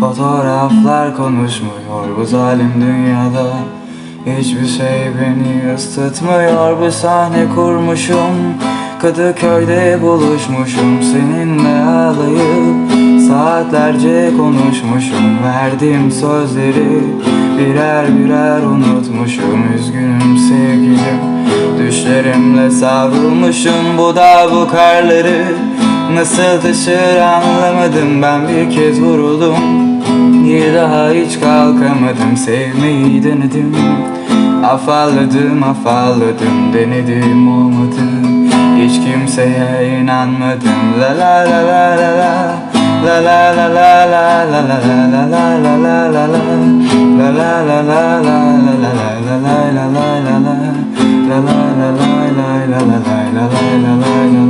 Fotoğraflar konuşmuyor bu zalim dünyada. Hiçbir şey beni ısıtmıyor bu sahne kurmuşum. Kadıköy'de buluşmuşum seninle ağlayıp Saatlerce konuşmuşum. Verdiğim sözleri Birer birer unutmuşum. Üzgünüm sevgilim Düşlerimle savrulmuşum. Bu da bu karları Nasıl taşır anlamadım ben bir kez vuruldum Bir daha hiç kalkamadım sevmeyi denedim Afalladım afalladım denedim olmadı Hiç kimseye inanmadım La la la la la la la la la la la la la la La la la la la la la la la la la la la la La la la la la la la la la la la la la La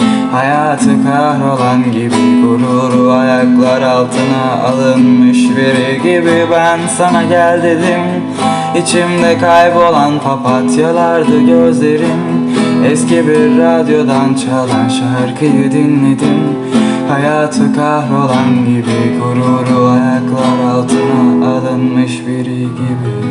Hayatı kahrolan gibi Gururu ayaklar altına alınmış biri gibi. Ben sana gel dedim İçimde kaybolan papatyalardı gözlerim. Eski bir radyodan çalan şarkıyı dinledim. Hayatı kahrolan gibi Gururu ayaklar altına alınmış biri gibi